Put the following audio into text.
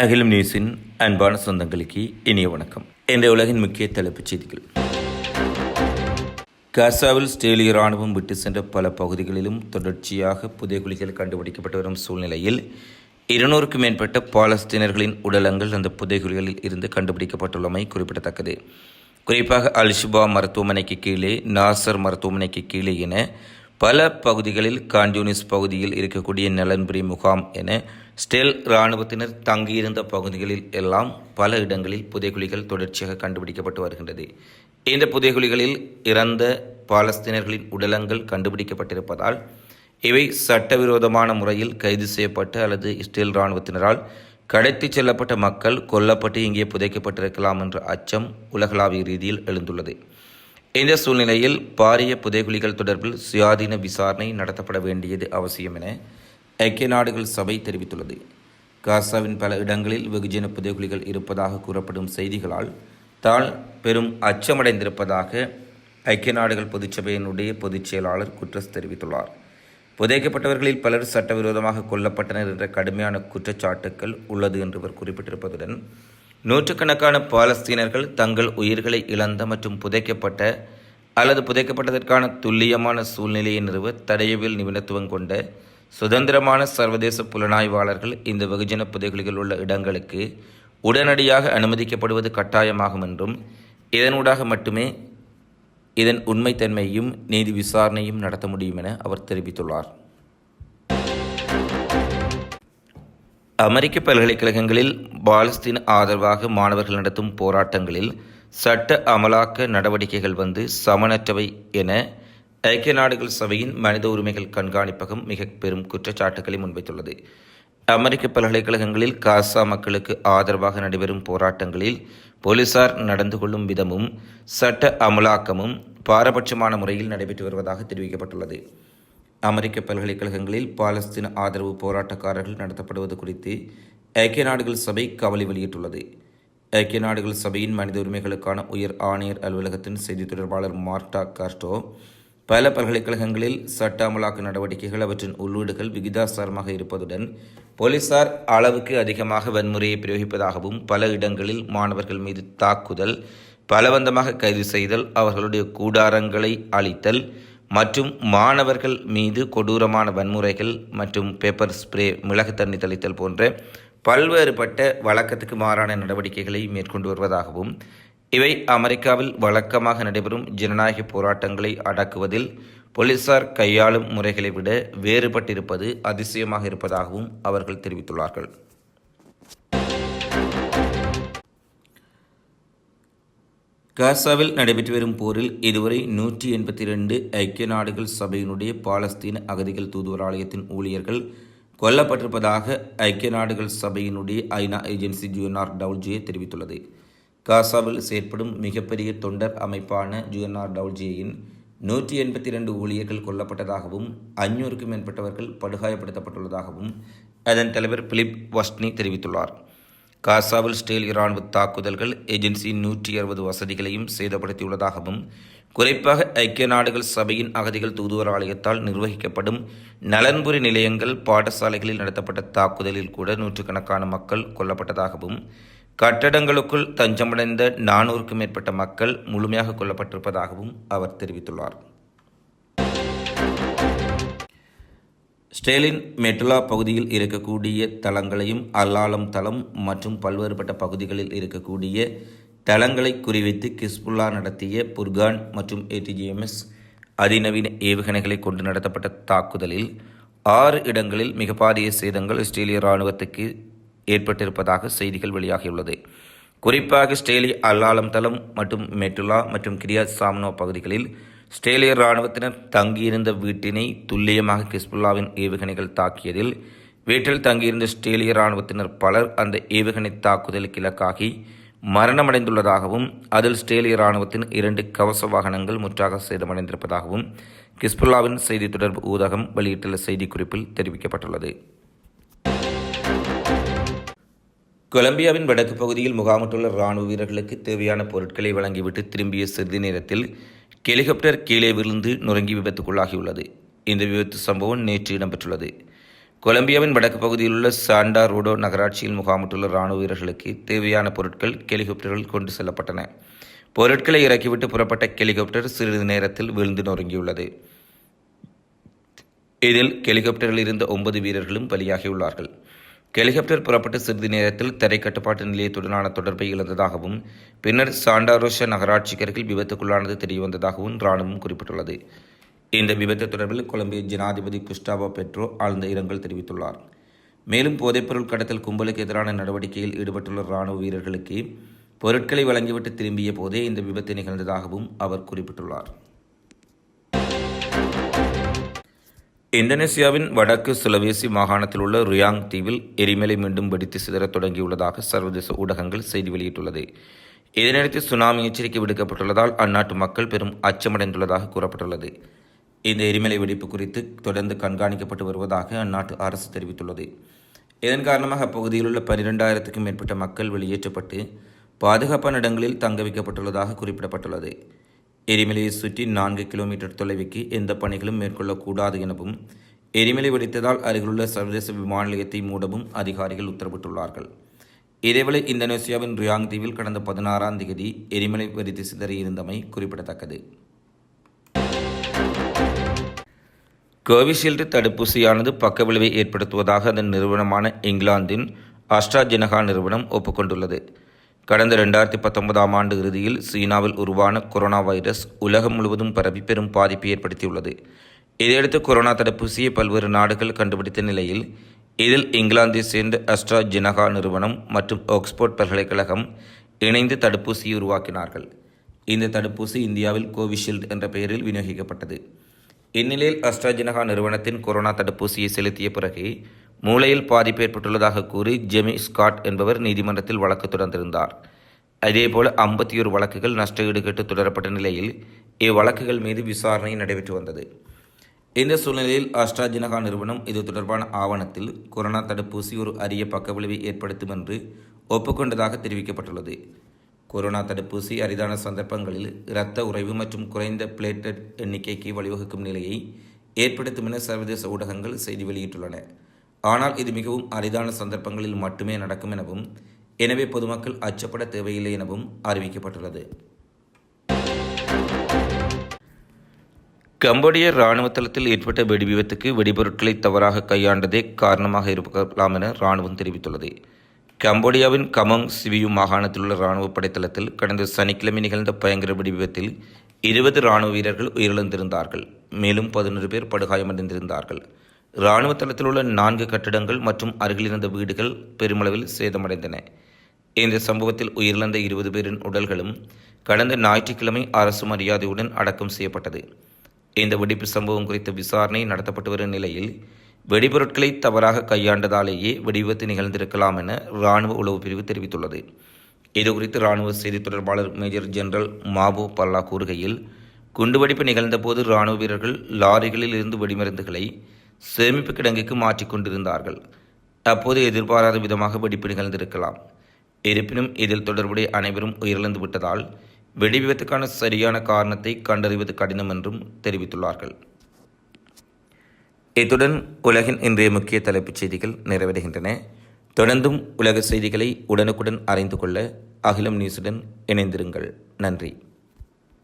அகிலம் நியூஸின் அன்பான சொந்தங்களுக்கு இனிய வணக்கம். இன்றைய உலகின் முக்கிய தலைப்புச் செய்திகள். காசாவில் ஸ்டேலிய ராணுவம் விட்டு சென்ற பல பகுதிகளிலும் தொடர்ச்சியாக புதைகுழிகள் கண்டுபிடிக்கப்பட்டு வரும் சூழ்நிலையில் இருநூறுக்கும் மேற்பட்ட பாலஸ்தீனர்களின் உடலங்கள் அந்த புதைகுழிகளில் இருந்து கண்டுபிடிக்கப்பட்டுள்ளமை குறிப்பிடத்தக்கது. குறிப்பாக அல்ஷிபா மருத்துவமனைக்கு கீழே நாசர் மருத்துவமனைக்கு கீழே என பல பகுதிகளில் கான்யூனிஸ் பகுதியில் இருக்கக்கூடிய நலன்புரி முகாம் என ஸ்டெல் இராணுவத்தினர் தங்கியிருந்த பகுதிகளில் எல்லாம் பல இடங்களில் புதைகுழிகள் தொடர்ச்சியாக கண்டுபிடிக்கப்பட்டு வருகின்றது. இந்த புதைகுழிகளில் இறந்த பாலஸ்தீனர்களின் உடலங்கள் கண்டுபிடிக்கப்பட்டிருப்பதால் இவை சட்டவிரோதமான முறையில் கைது செய்யப்பட்டு அல்லது இஸ்ரேல் இராணுவத்தினரால் கடத்திச் செல்லப்பட்ட மக்கள் கொல்லப்பட்டு இங்கே புதைக்கப்பட்டிருக்கலாம் என்ற அச்சம் உலகளாவிய ரீதியில் எழுந்துள்ளது. இந்த சூழ்நிலையில் பாரிய புதைகுழிகள் தொடர்பில் சுயாதீன விசாரணை நடத்தப்பட வேண்டியது அவசியம் என ஐக்கிய நாடுகள் சபை தெரிவித்துள்ளது. காசாவின் பல இடங்களில் வெகுஜன புதைகுழிகள் இருப்பதாக கூறப்படும் செய்திகளால் தான் பெரும் அச்சமடைந்திருப்பதாக ஐக்கிய நாடுகள் பொதுச்சபையினுடைய பொதுச் செயலாளர் குட்ரஸ் தெரிவித்துள்ளார். புதைக்கப்பட்டவர்களில் பலர் சட்டவிரோதமாக கொல்லப்பட்டனர் என்ற கடுமையான குற்றச்சாட்டுக்கள் உள்ளது என்று அவர் குறிப்பிட்டிருப்பதுடன் நூற்றுக்கணக்கான பாலஸ்தீனர்கள் தங்கள் உயிர்களை இழந்த மற்றும் புதைக்கப்பட்ட அல்லது புதைக்கப்பட்டதற்கான துல்லியமான சூழ்நிலையை நிறுவ தடையவில் நிபுணத்துவம் கொண்ட சுதந்திரமான சர்வதேச புலனாய்வாளர்கள் இந்த வெகுஜன புதைகளில் உள்ள இடங்களுக்கு உடனடியாக அனுமதிக்கப்படுவது கட்டாயமாகும் என்றும் இதனூடாக மட்டுமே இதன் உண்மைத்தன்மையும் நீதி விசாரணையும் நடத்த முடியும் என அவர் தெரிவித்துள்ளார். அமெரிக்க பல்கலைக்கழகங்களில் பாலஸ்தீன் ஆதரவாக மாணவர்கள் நடத்தும் போராட்டங்களில் சட்ட அமலாக்க நடவடிக்கைகள் வந்து சமனற்றவை என ஐக்கிய நாடுகள் சபையின் மனித உரிமைகள் கண்காணிப்பகம் மிக பெரும் குற்றச்சாட்டுகளை முன்வைத்துள்ளது. அமெரிக்க பல்கலைக்கழகங்களில் காசா மக்களுக்கு ஆதரவாக நடைபெறும் போராட்டங்களில் போலீசார் நடந்து கொள்ளும் விதமும் சட்ட அமலாக்கமும் பாரபட்சமான முறையில் நடைபெற்று வருவதாக தெரிவிக்கப்பட்டுள்ளது. அமெரிக்க பல்கலைக்கழகங்களில் பாலஸ்தீன ஆதரவு போராட்டக்காரர்கள் நடத்தப்படுவது குறித்து ஐக்கிய நாடுகள் சபை கவலை வெளியிட்டுள்ளது. ஐக்கிய நாடுகள் சபையின் மனித உரிமைகளுக்கான உயர் ஆணையர் அலுவலகத்தின் செய்தி தொடர்பாளர் மார்டா காஸ்டோ பல பல்கலைக்கழகங்களில் சட்ட அமலாக்க நடவடிக்கைகள் அவற்றின் உள்ளீடுகள் விகிதாசாரமாக இருப்பதுடன் போலீசார் அளவுக்கு அதிகமாக வன்முறையை பிரயோகிப்பதாகவும் பல இடங்களில் மாணவர்கள் மீது தாக்குதல் பலவந்தமாக கைது செய்தல் அவர்களுடைய கூடாரங்களை அழித்தல் மற்றும் மாணவர்கள் மீது கொடூரமான வன்முறைகள் மற்றும் பேப்பர் ஸ்ப்ரே மிளகு தண்ணி தெளித்தல் போன்ற பல்வேறுபட்ட வழக்கத்துக்கு மாறான நடவடிக்கைகளை மேற்கொண்டு வருவதாகவும் இவை அமெரிக்காவில் வழக்கமாக நடைபெறும் ஜனநாயக போராட்டங்களை அடக்குவதில் போலீசார் கையாளும் முறைகளை விட வேறுபட்டிருப்பது அதிசயமாக இருப்பதாகவும் அவர்கள் தெரிவித்துள்ளார்கள். காசாவில் நடைபெற்று வரும் போரில் இதுவரை நூற்றி எண்பத்தி ரெண்டு ஐக்கிய நாடுகள் சபையினுடைய பாலஸ்தீன அகதிகள் தூதுவர் ஆலயத்தின் ஊழியர்கள் கொல்லப்பட்டிருப்பதாக ஐக்கிய நாடுகள் சபையினுடைய ஐநா ஏஜென்சி ஜூஎன்ஆர் டவுல்ஜியை தெரிவித்துள்ளது. காசாவில் செயற்படும் மிகப்பெரிய தொண்டர் அமைப்பான ஜூஎன்ஆர் டவுல்ஜியின் நூற்றி எண்பத்தி ரெண்டு ஊழியர்கள் கொல்லப்பட்டதாகவும் ஐநூறுக்கும் மேற்பட்டவர்கள் படுகாயப்படுத்தப்பட்டுள்ளதாகவும் அதன் தலைவர் பிலிப் வஸ்ட்னி தெரிவித்துள்ளார். காசாவில் ஸ்டேல் இராணுவ தாக்குதல்கள் ஏஜென்சியின் நூற்றி அறுபது வசதிகளையும் சேதப்படுத்தியுள்ளதாகவும் குறிப்பாக ஐக்கிய நாடுகள் சபையின் அகதிகள் தூதுவர் ஆலயத்தால் நிர்வகிக்கப்படும் நலன்புரி நிலையங்கள் பாடசாலைகளில் நடத்தப்பட்ட தாக்குதலில் கூட நூற்றுக்கணக்கான மக்கள் கொல்லப்பட்டதாகவும் கட்டடங்களுக்குள் தஞ்சமடைந்த நானூறுக்கும் மேற்பட்ட மக்கள் முழுமையாக கொல்லப்பட்டிருப்பதாகவும் அவர் தெரிவித்துள்ளார். ஸ்டேலின் மெட்டுலா பகுதியில் இருக்கக்கூடிய தளங்களையும் அல்லாலம் தளம் மற்றும் பல்வேறுபட்ட பகுதிகளில் இருக்கக்கூடிய தளங்களை குறிவைத்து கிஸ்புல்லா நடத்திய புர்கான் மற்றும் ஏடிஜிஎம்எஸ் அதிநவீன ஏவுகணைகளை கொண்டு நடத்தப்பட்ட தாக்குதலில் ஆறு இடங்களில் மிக பாரிய சேதங்கள் இஸ்ரேலிய இராணுவத்துக்கு ஏற்பட்டிருப்பதாக செய்திகள் வெளியாகியுள்ளது. குறிப்பாக ஸ்டேலி அல்லாலம் தளம் மற்றும் மெட்டுலா மற்றும் கிரியாத் சாம்னோ பகுதிகளில் ஆஸ்திரேலிய இராணுவத்தினர் தங்கியிருந்த வீட்டினை துல்லியமாக கிஸ்புல்லாவின் ஏவுகணைகள் தாக்கியதில் வீட்டில் தங்கியிருந்த ஸ்டேலிய இராணுவத்தினர் பலர் அந்த ஏவுகணை தாக்குதலுக்கு இலக்காகி மரணமடைந்துள்ளதாகவும் அதில் ஸ்டேலிய இராணுவத்தின் இரண்டு கவச வாகனங்கள் முற்றாக சேதமடைந்திருப்பதாகவும் கிஸ்புல்லாவின் செய்தி தொடர்பு ஊடகம் வெளியிட்டுள்ள செய்திக்குறிப்பில் தெரிவிக்கப்பட்டுள்ளது. கொலம்பியாவின் வடக்கு பகுதியில் முகாமிட்டுள்ள இராணுவ வீரர்களுக்கு தேவையான பொருட்களை வழங்கிவிட்டு திரும்பிய சிறிது நேரத்தில் ஹெலிகாப்டர் கீழே விழுந்து நொறுங்கி விபத்துக்குள்ளாகியுள்ளது. இந்த விபத்து சம்பவம் நேற்று இடம்பெற்றுள்ளது. கொலம்பியாவின் வடக்கு பகுதியில் உள்ள சாண்டா ரோடோ நகராட்சியில் முகாமிட்டுள்ள இராணுவ வீரர்களுக்கு தேவையான பொருட்கள் ஹெலிகாப்டர்கள் கொண்டு செல்லப்பட்டன. பொருட்களை இறக்கிவிட்டு புறப்பட்ட ஹெலிகாப்டர் சிறிது நேரத்தில் விழுந்து நொறுங்கியுள்ளது. இதில் ஹெலிகாப்டரில் இருந்த ஒன்பது வீரர்களும் பலியாகியுள்ளார்கள். ஹெலிகாப்டர் புறப்பட்ட சிறிது நேரத்தில் தரை கட்டுப்பாட்டு நிலையத்துடனான தொடர்பை இழந்ததாகவும் பின்னர் சாண்டாரோஷ நகராட்சிக்கு அருகில் விபத்துக்குள்ளானது தெரியவந்ததாகவும் இராணுவம் குறிப்பிட்டுள்ளது. இந்த விபத்து தொடர்பில் கொலம்பிய ஜனாதிபதி குஸ்டாவோ பெட்ரோ ஆழ்ந்த இரங்கல் தெரிவித்துள்ளார். மேலும் போதைப்பொருள் கடத்தல் கும்பலுக்கு எதிரான நடவடிக்கையில் ஈடுபட்டுள்ள இராணுவ வீரர்களுக்கு பொருட்களை வழங்கிவிட்டு திரும்பிய போதே இந்த விபத்து நிகழ்ந்ததாகவும் அவர் குறிப்பிட்டுள்ளார். இந்தோனேசியாவின் வடக்கு சுலவேசி மாகாணத்தில் உள்ள ரியாங் தீவில் எரிமலை மீண்டும் வெடித்து சிதறத் தொடங்கியுள்ளதாக சர்வதேச ஊடகங்கள் செய்தி வெளியிட்டுள்ளது. இதனையடுத்து சுனாமி எச்சரிக்கை விடுக்கப்பட்டுள்ளதால் அந்நாட்டு மக்கள் பெரும் அச்சமடைந்துள்ளதாக கூறப்பட்டுள்ளது. இந்த எரிமலை வெடிப்பு குறித்து தொடர்ந்து கண்காணிக்கப்பட்டு வருவதாக அந்நாட்டு அரசு தெரிவித்துள்ளது. இதன் காரணமாக அப்பகுதியில் உள்ள பனிரெண்டாயிரத்துக்கும் மேற்பட்ட மக்கள் வெளியேற்றப்பட்டு பாதுகாப்பான இடங்களில் தங்க வைக்கப்பட்டுள்ளதாக குறிப்பிடப்பட்டுள்ளது. எரிமலையை சுற்றி நான்கு கிலோமீட்டர் தொலைவுக்கு எந்த பணிகளும் மேற்கொள்ளக்கூடாது எனவும் எரிமலை வெடித்ததால் அருகிலுள்ள சர்வதேச விமான நிலையத்தை மூடவும் அதிகாரிகள் உத்தரவிட்டுள்ளார்கள். இதேவேளை இந்தோனேசியாவின் ரியாங் தீவில் கடந்த பதினாறாம் தேதி எரிமலை வெடித்து சிதறியிருந்தமை குறிப்பிடத்தக்கது. கோவிஷீல்டு தடுப்பூசியானது பக்கவிளைவை ஏற்படுத்துவதாக அதன் நிறுவனமான இங்கிலாந்தின் அஸ்ட்ராஜெனகா நிறுவனம் ஒப்புக்கொண்டுள்ளது. கடந்த ரெண்டாயிரத்தி பத்தொன்பதாம் ஆண்டு இறுதியில் சீனாவில் உருவான கொரோனா வைரஸ் உலகம் முழுவதும் பரவி பெரும் பாதிப்பை ஏற்படுத்தியுள்ளது. இதையடுத்து கொரோனா தடுப்பூசியை பல்வேறு நாடுகள் கண்டுபிடித்த நிலையில் இதில் இங்கிலாந்தை சேர்ந்த அஸ்ட்ராஜினகா நிறுவனம் மற்றும் ஆக்ஸ்போர்ட் பல்கலைக்கழகம் இணைந்து தடுப்பூசியை உருவாக்கினார்கள். இந்த தடுப்பூசி இந்தியாவில் கோவிஷீல்டு என்ற பெயரில் விநியோகிக்கப்பட்டது. இந்நிலையில் அஸ்ட்ராஜெனகா நிறுவனத்தின் கொரோனா தடுப்பூசியை செலுத்திய பிறகு மூளையில் பாதிப்பு ஏற்பட்டுள்ளதாக கூறி ஜெமி ஸ்காட் என்பவர் நீதிமன்றத்தில் வழக்கு தொடர்ந்திருந்தார். அதேபோல ஐம்பத்தி ஒரு வழக்குகள் நஷ்டஈடு கேட்டு தொடரப்பட்ட நிலையில் இவ்வழக்குகள் மீது விசாரணை நடைபெற்று வந்தது. இந்த சூழ்நிலையில் அஸ்ட்ராஜினகா நிறுவனம் இது தொடர்பான ஆவணத்தில் கொரோனா தடுப்பூசி ஒரு அரிய பக்கவிளைவை ஏற்படுத்தும் என்று ஒப்புக்கொண்டதாக தெரிவிக்கப்பட்டுள்ளது. கொரோனா தடுப்பூசி அரிதான சந்தர்ப்பங்களில் இரத்த உறைவு மற்றும் குறைந்த பிளேட்லெட் எண்ணிக்கைக்கு வழிவகுக்கும் நிலையை ஏற்படுத்தும் என சர்வதேச ஊடகங்கள் செய்தி வெளியிட்டுள்ளன. ஆனால் இது மிகவும் அரிதான சந்தர்ப்பங்களில் மட்டுமே நடக்கும் எனவும் எனவே பொதுமக்கள் அச்சப்பட தேவையில்லை எனவும் அறிவிக்கப்பட்டுள்ளது. கம்போடிய இராணுவ தளத்தில் ஏற்பட்ட வெடி விபத்துக்கு வெடிபொருட்களை தவறாக கையாண்டதே காரணமாக இருக்கலாம் என இராணுவம் தெரிவித்துள்ளது. கம்போடியாவின் கமங் சிவியு மாகாணத்தில் உள்ள இராணுவ படைத்தளத்தில் கடந்த சனிக்கிழமை நிகழ்ந்த பயங்கர வெடி விபத்தில் இருபது இராணுவ வீரர்கள் உயிரிழந்திருந்தார்கள். மேலும் பதினொரு பேர் படுகாயமடைந்திருந்தார்கள். இராணுவ தளத்தில் உள்ள நான்கு கட்டிடங்கள் மற்றும் அருகிலிருந்த வீடுகள் பெருமளவில் சேதமடைந்தன. இந்த சம்பவத்தில் உயிரிழந்த இருபது பேரின் உடல்களும் கடந்த ஞாயிற்றுக்கிழமை அரசு மரியாதையுடன் அடக்கம் செய்யப்பட்டது. இந்த வெடிப்பு சம்பவம் குறித்த விசாரணை நடத்தப்பட்டு வரும் நிலையில் வெடிபொருட்களை தவறாக கையாண்டதாலேயே வெடிவிபத்து நிகழ்ந்திருக்கலாம் என இராணுவ உளவு பிரிவு தெரிவித்துள்ளது. இதுகுறித்து இராணுவ செய்தி தொடர்பாளர் மேஜர் ஜெனரல் மாபோ பல்லா கூறுகையில் குண்டுவெடிப்பு நிகழ்ந்தபோது இராணுவ வீரர்கள் லாரிகளில் இருந்து வெடிமருந்துகளை சேமிப்பு கிடங்குக்கு மாற்றிக்கொண்டிருந்தார்கள் அப்போது எதிர்பாராத விதமாக வெடிப்பு நிகழ்ந்திருக்கலாம். இருப்பினும் இதில் தொடர்புடைய அனைவரும் உயிரிழந்து விட்டதால் வெடிவிபத்துக்கான சரியான காரணத்தை கண்டறிவது கடினம் என்றும் தெரிவித்துள்ளார்கள். இத்துடன் உலகின் இன்றைய முக்கிய தலைப்புச் செய்திகள் நிறைவடைகின்றன. தொடர்ந்தும் உலக செய்திகளை உடனுக்குடன் அறிந்து கொள்ள அகிலம் நியூஸுடன் இணைந்திருங்கள். நன்றி.